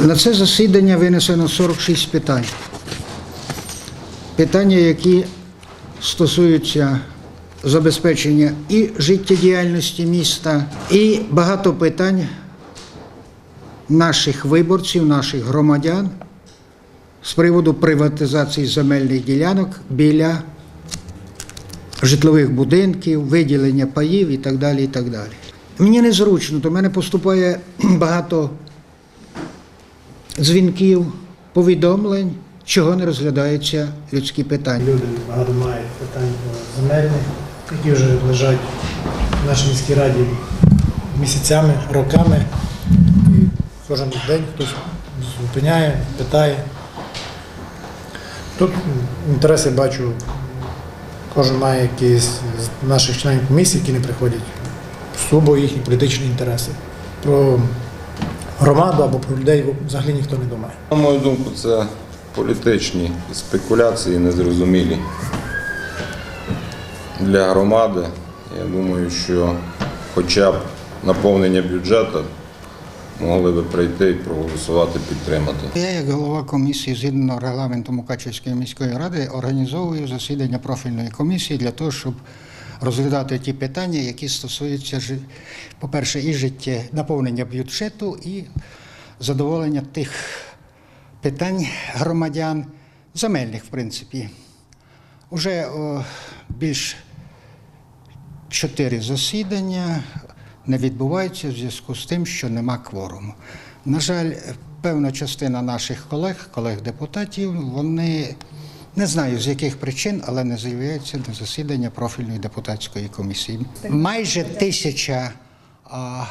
На це засідання винесено 46 питань. Питання, які стосуються забезпечення і життєдіяльності міста, і багато питань наших виборців, наших громадян з приводу приватизації земельних ділянок біля житлових будинків, виділення паїв і так далі. І так далі. Мені незручно, до мене поступає багато дзвінків, повідомлень, чого не розглядаються людські питання. Люди багато мають питань земельних, які вже лежать в нашій міській раді місяцями, роками. І кожен день хтось зупиняє, питає. Тут інтереси бачу, кожен має якісь з наших членів комісії, які не приходять, сугубо їхні політичні інтереси. Про громаду або про людей взагалі ніхто не думає. На мою думку, це політичні спекуляції незрозумілі для громади. Я думаю, що хоча б наповнення бюджету могли би прийти і проголосувати, підтримати. Я, як голова комісії, згідно регламенту Мукачівської міської ради, організовую засідання профільної комісії для того, щоб розглядати ті питання, які стосуються, по-перше, і життя наповнення бюджету, і задоволення тих питань громадян, земельних, в принципі. Уже о, більш чотири засідання не відбуваються в зв'язку з тим, що нема кворуму. На жаль, певна частина наших колег, колег-депутатів, вони не знаю з яких причин, але не з'являються на засідання профільної депутатської комісії. Майже тисяча а,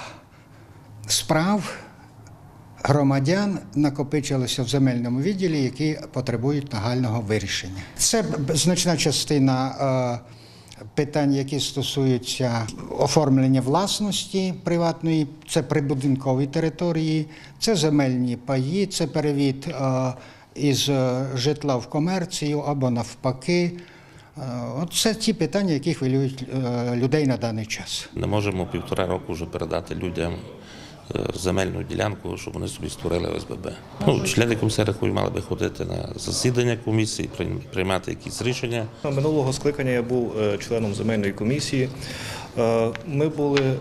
справ громадян накопичилося в земельному відділі, які потребують нагального вирішення. Це значна частина е, питань, які стосуються оформлення власності приватної, це прибудинкові території, це земельні паї, це перевід е, із е, житла в комерцію або навпаки. Е, От це ті питання, які хвилюють е, людей на даний час. Не можемо півтора року вже передати людям земельну ділянку, щоб вони собі створили ОСББ. Ну, члени комісії мали би ходити на засідання комісії, приймати якісь рішення. Минулого скликання я був членом земельної комісії. Ми були,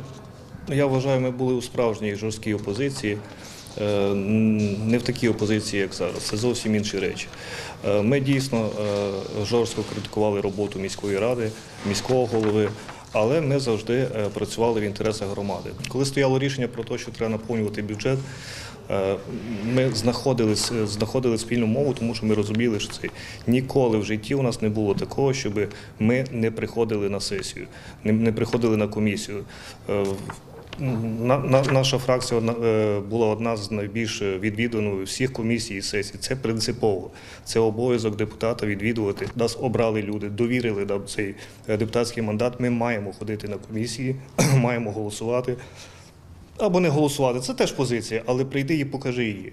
я вважаю, ми були у справжній жорсткій опозиції. Е, Не в такій опозиції, як зараз. Це зовсім інші речі. Е, Ми дійсно е, жорстко критикували роботу міської ради, міського голови. Але ми завжди працювали в інтересах громади. Коли стояло рішення про те, що треба наповнювати бюджет, Ми знаходили, знаходили спільну мову, тому що ми розуміли, що це ніколи в житті у нас не було такого, щоб ми не приходили на сесію, не приходили на комісію. На, на, наша фракція е, була одна з найбільш відвіданої всіх комісій і сесій. Це принципово. Це обов'язок депутата відвідувати. Нас обрали люди, довірили нам цей е, депутатський мандат. Ми маємо ходити на комісії, маємо голосувати. Або не голосувати, це теж позиція, але прийди і покажи її.